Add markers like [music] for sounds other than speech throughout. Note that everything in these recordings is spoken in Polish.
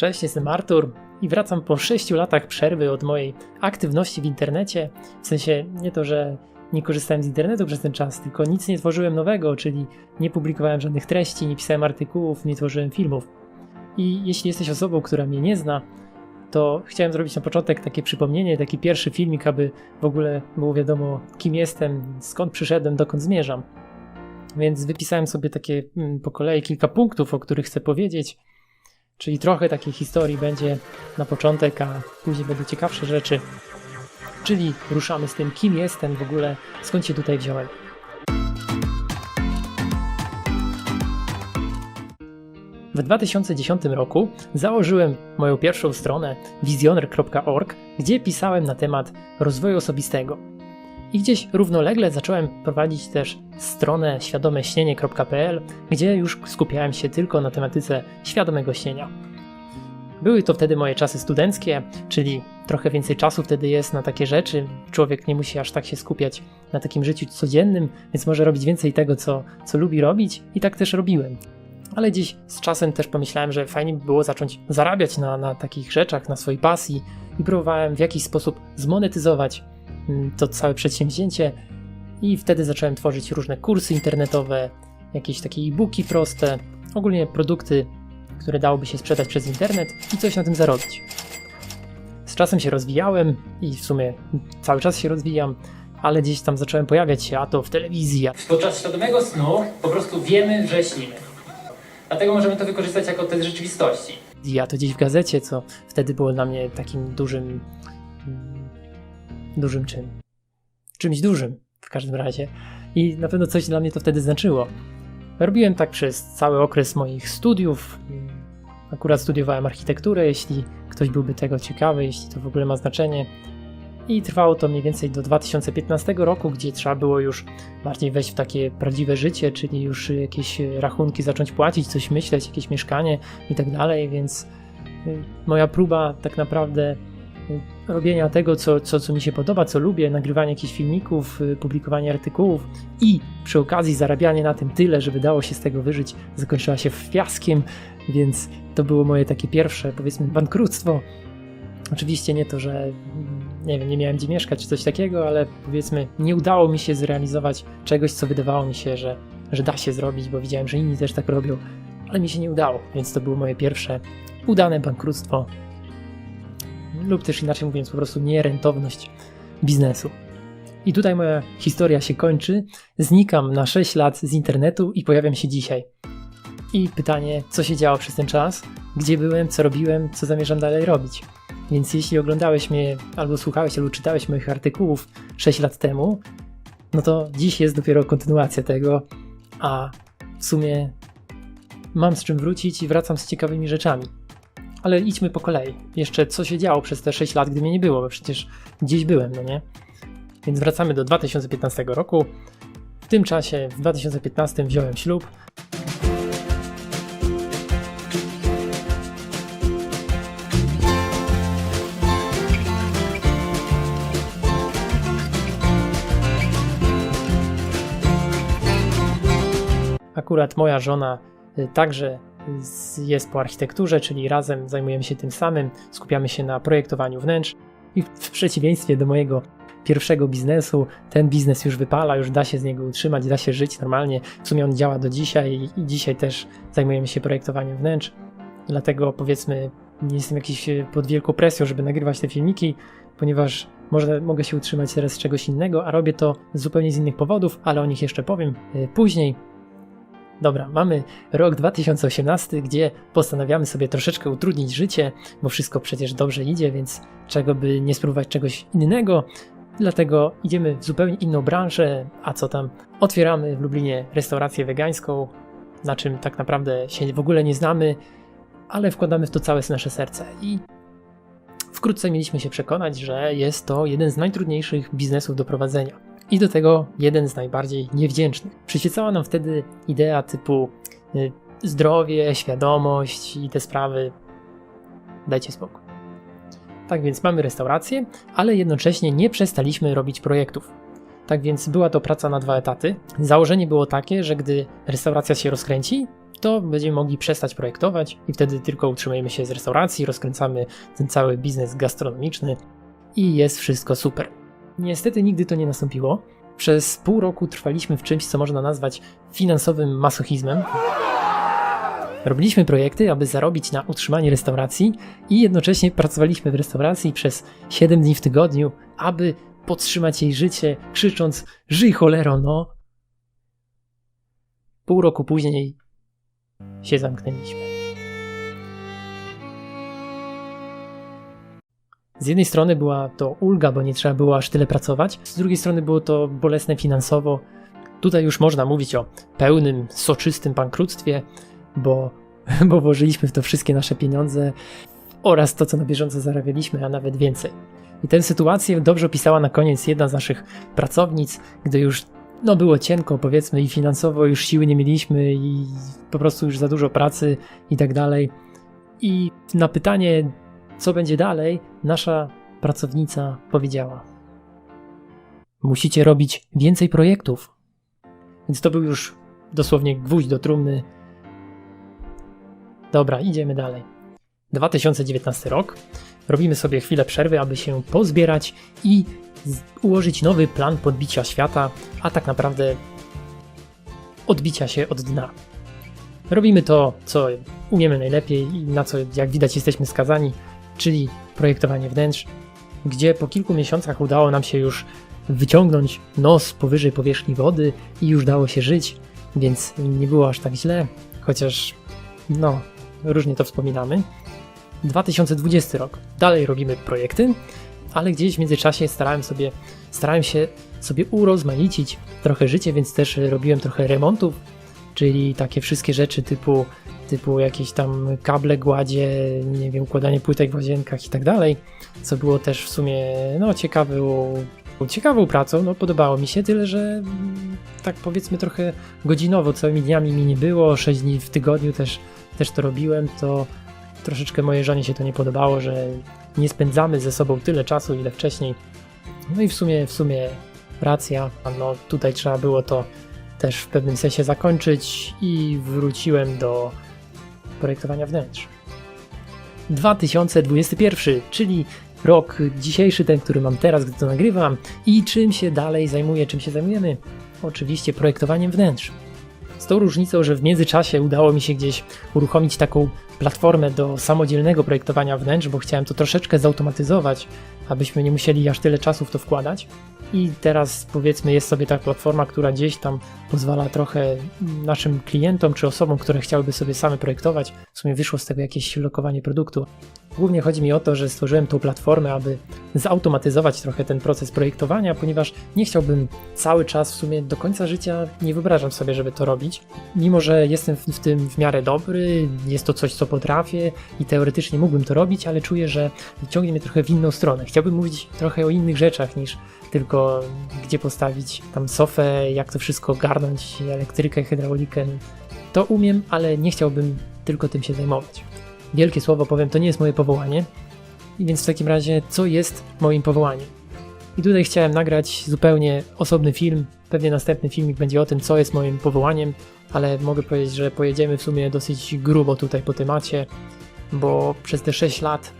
Cześć, jestem Artur i wracam po 6 latach przerwy od mojej aktywności w internecie. W sensie nie to, że nie korzystałem z internetu przez ten czas, tylko nic nie tworzyłem nowego, czyli nie publikowałem żadnych treści, nie pisałem artykułów, nie tworzyłem filmów. I jeśli jesteś osobą, która mnie nie zna, to chciałem zrobić na początek takie przypomnienie, taki pierwszy filmik, aby w ogóle było wiadomo, kim jestem, skąd przyszedłem, dokąd zmierzam. Więc wypisałem sobie takie mm, po kolei kilka punktów, o których chcę powiedzieć. Czyli trochę takiej historii będzie na początek, a później będą ciekawsze rzeczy. Czyli ruszamy z tym, kim jestem w ogóle, skąd się tutaj wziąłem. W 2010 roku założyłem moją pierwszą stronę wizjoner.org, gdzie pisałem na temat rozwoju osobistego. I gdzieś równolegle zacząłem prowadzić też stronę świadomeśnienie.pl, gdzie już skupiałem się tylko na tematyce świadomego śnienia. Były to wtedy moje czasy studenckie, czyli trochę więcej czasu wtedy jest na takie rzeczy. Człowiek nie musi aż tak się skupiać na takim życiu codziennym, więc może robić więcej tego, co, co lubi robić, i tak też robiłem. Ale dziś z czasem też pomyślałem, że fajnie by było zacząć zarabiać na, na takich rzeczach, na swojej pasji, i próbowałem w jakiś sposób zmonetyzować to całe przedsięwzięcie. I wtedy zacząłem tworzyć różne kursy internetowe, jakieś takie e-booki proste, ogólnie produkty które dałoby się sprzedać przez internet i coś na tym zarobić. Z czasem się rozwijałem i w sumie cały czas się rozwijam, ale gdzieś tam zacząłem pojawiać się, a to w telewizji. A... Podczas świadomego snu po prostu wiemy, że śnimy. Dlatego możemy to wykorzystać jako test rzeczywistości. Ja to gdzieś w gazecie, co wtedy było dla mnie takim dużym. Dużym czym? Czymś dużym w każdym razie. I na pewno coś dla mnie to wtedy znaczyło. Robiłem tak przez cały okres moich studiów. Akurat studiowałem architekturę, jeśli ktoś byłby tego ciekawy, jeśli to w ogóle ma znaczenie. I trwało to mniej więcej do 2015 roku, gdzie trzeba było już bardziej wejść w takie prawdziwe życie, czyli już jakieś rachunki zacząć płacić, coś myśleć, jakieś mieszkanie i tak dalej, więc y, moja próba tak naprawdę robienia tego, co, co, co mi się podoba, co lubię, nagrywanie jakichś filmików, y, publikowanie artykułów i przy okazji zarabianie na tym tyle, żeby dało się z tego wyżyć, zakończyła się fiaskiem, więc to było moje takie pierwsze, powiedzmy, bankructwo. Oczywiście nie to, że mm, nie wiem, nie miałem gdzie mieszkać czy coś takiego, ale powiedzmy, nie udało mi się zrealizować czegoś, co wydawało mi się, że, że da się zrobić, bo widziałem, że inni też tak robią, ale mi się nie udało, więc to było moje pierwsze udane bankructwo lub też inaczej mówiąc, po prostu nierentowność biznesu. I tutaj moja historia się kończy. Znikam na 6 lat z internetu i pojawiam się dzisiaj. I pytanie, co się działo przez ten czas, gdzie byłem, co robiłem, co zamierzam dalej robić. Więc jeśli oglądałeś mnie, albo słuchałeś, albo czytałeś moich artykułów 6 lat temu, no to dziś jest dopiero kontynuacja tego, a w sumie mam z czym wrócić i wracam z ciekawymi rzeczami. Ale idźmy po kolei. Jeszcze co się działo przez te 6 lat, gdy mnie nie było, bo przecież gdzieś byłem, no nie? Więc wracamy do 2015 roku. W tym czasie, w 2015 wziąłem ślub. Akurat moja żona y, także jest po architekturze, czyli razem zajmujemy się tym samym, skupiamy się na projektowaniu wnętrz i w przeciwieństwie do mojego pierwszego biznesu, ten biznes już wypala, już da się z niego utrzymać, da się żyć normalnie. W sumie on działa do dzisiaj i dzisiaj też zajmujemy się projektowaniem wnętrz. Dlatego powiedzmy, nie jestem jakiś e, pod wielką presją, żeby nagrywać te filmiki, ponieważ może mogę się utrzymać teraz z czegoś innego, a robię to zupełnie z innych powodów, ale o nich jeszcze powiem e, później. Dobra, mamy rok 2018, gdzie postanawiamy sobie troszeczkę utrudnić życie, bo wszystko przecież dobrze idzie, więc czego by nie spróbować czegoś innego. Dlatego idziemy w zupełnie inną branżę, a co tam? Otwieramy w Lublinie restaurację wegańską, na czym tak naprawdę się w ogóle nie znamy, ale wkładamy w to całe nasze serce i wkrótce mieliśmy się przekonać, że jest to jeden z najtrudniejszych biznesów do prowadzenia i do tego jeden z najbardziej niewdzięcznych. Przyświecała nam wtedy idea typu y, zdrowie, świadomość i te sprawy. Dajcie spokój. Tak więc mamy restaurację, ale jednocześnie nie przestaliśmy robić projektów. Tak więc była to praca na dwa etaty. Założenie było takie, że gdy restauracja się rozkręci, to będziemy mogli przestać projektować i wtedy tylko utrzymujemy się z restauracji, rozkręcamy ten cały biznes gastronomiczny i jest wszystko super. Niestety nigdy to nie nastąpiło. Przez pół roku trwaliśmy w czymś, co można nazwać finansowym masochizmem. Robiliśmy projekty, aby zarobić na utrzymanie restauracji i jednocześnie pracowaliśmy w restauracji przez 7 dni w tygodniu, aby podtrzymać jej życie, krzycząc: Żyj cholero, no! Pół roku później się zamknęliśmy. Z jednej strony była to ulga, bo nie trzeba było aż tyle pracować, z drugiej strony było to bolesne finansowo. Tutaj już można mówić o pełnym, soczystym bankructwie, bo, [laughs] bo włożyliśmy w to wszystkie nasze pieniądze oraz to, co na bieżąco zarabialiśmy, a nawet więcej. I tę sytuację dobrze opisała na koniec jedna z naszych pracownic, gdy już no było cienko powiedzmy i finansowo już siły nie mieliśmy i po prostu już za dużo pracy i tak dalej. I na pytanie, co będzie dalej, nasza pracownica powiedziała: Musicie robić więcej projektów. Więc to był już dosłownie gwóźdź do trumny. Dobra, idziemy dalej. 2019 rok. Robimy sobie chwilę przerwy, aby się pozbierać i ułożyć nowy plan podbicia świata, a tak naprawdę odbicia się od dna. Robimy to, co umiemy najlepiej i na co, jak widać, jesteśmy skazani, czyli projektowanie wnętrz, gdzie po kilku miesiącach udało nam się już wyciągnąć nos powyżej powierzchni wody i już dało się żyć, więc nie było aż tak źle, chociaż no, różnie to wspominamy. 2020 rok. Dalej robimy projekty, ale gdzieś w międzyczasie starałem sobie, starałem się sobie urozmaicić trochę życie, więc też robiłem trochę remontów, czyli takie wszystkie rzeczy typu, typu jakieś tam kable, gładzie, nie wiem, układanie płytek w łazienkach i tak dalej, co było też w sumie no, ciekawą, ciekawą pracą, no podobało mi się, tyle że mm, tak powiedzmy trochę godzinowo, całymi dniami mi nie było, 6 dni w tygodniu też, też to robiłem, to troszeczkę mojej żonie się to nie podobało, że nie spędzamy ze sobą tyle czasu, ile wcześniej. No i w sumie, w sumie racja, no tutaj trzeba było to też w pewnym sensie zakończyć i wróciłem do projektowania wnętrz. 2021, czyli rok dzisiejszy, ten, który mam teraz, gdy to nagrywam i czym się dalej zajmuję, czym się zajmujemy? Oczywiście projektowaniem wnętrz. Z tą różnicą, że w międzyczasie udało mi się gdzieś uruchomić taką platformę do samodzielnego projektowania wnętrz, bo chciałem to troszeczkę zautomatyzować, abyśmy nie musieli aż tyle czasu w to wkładać. I teraz powiedzmy jest sobie ta platforma, która gdzieś tam pozwala trochę naszym klientom czy osobom, które chciałyby sobie same projektować, w sumie wyszło z tego jakieś lokowanie produktu. Głównie chodzi mi o to, że stworzyłem tą platformę, aby zautomatyzować trochę ten proces projektowania, ponieważ nie chciałbym cały czas w sumie do końca życia, nie wyobrażam sobie, żeby to robić. Mimo, że jestem w tym w miarę dobry, jest to coś, co potrafię i teoretycznie mógłbym to robić, ale czuję, że ciągnie mnie trochę w inną stronę. Chciałbym mówić trochę o innych rzeczach niż tylko gdzie postawić tam sofę, jak to wszystko garnąć, elektrykę, hydraulikę. To umiem, ale nie chciałbym tylko tym się zajmować. Wielkie słowo powiem, to nie jest moje powołanie. I więc w takim razie, co jest moim powołaniem? I tutaj chciałem nagrać zupełnie osobny film. Pewnie następny filmik będzie o tym, co jest moim powołaniem, ale mogę powiedzieć, że pojedziemy w sumie dosyć grubo tutaj po temacie, bo przez te 6 lat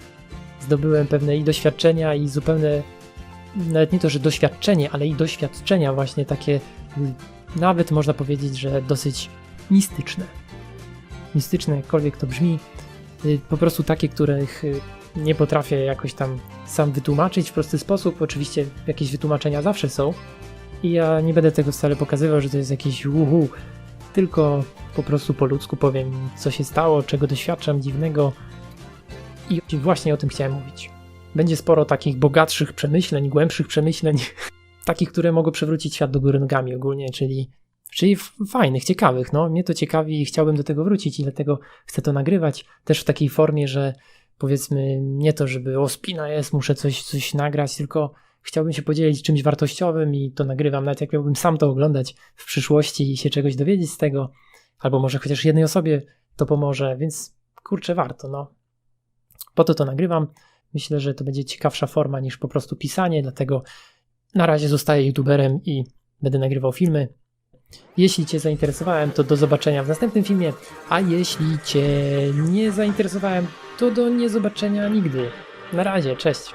zdobyłem pewne i doświadczenia, i zupełne nawet nie to, że doświadczenie, ale i doświadczenia właśnie takie, nawet można powiedzieć, że dosyć mistyczne. Mistyczne, jakkolwiek to brzmi, po prostu takie, których y, nie potrafię jakoś tam sam wytłumaczyć w prosty sposób. Oczywiście jakieś wytłumaczenia zawsze są i ja nie będę tego wcale pokazywał, że to jest jakieś uhu, tylko po prostu po ludzku powiem, co się stało, czego doświadczam dziwnego i właśnie o tym chciałem mówić. Będzie sporo takich bogatszych przemyśleń, głębszych przemyśleń, [laughs] takich, które mogą przewrócić świat do góry nogami ogólnie, czyli, czyli fajnych, ciekawych. No, mnie to ciekawi i chciałbym do tego wrócić i dlatego chcę to nagrywać też w takiej formie, że powiedzmy nie to, żeby o spina jest, muszę coś, coś nagrać, tylko chciałbym się podzielić czymś wartościowym i to nagrywam, nawet jak miałbym sam to oglądać w przyszłości i się czegoś dowiedzieć z tego, albo może chociaż jednej osobie to pomoże, więc kurczę, warto, no. Po to to nagrywam. Myślę, że to będzie ciekawsza forma niż po prostu pisanie, dlatego na razie zostaję youtuberem i będę nagrywał filmy. Jeśli Cię zainteresowałem, to do zobaczenia w następnym filmie, a jeśli Cię nie zainteresowałem, to do niezobaczenia nigdy. Na razie, cześć.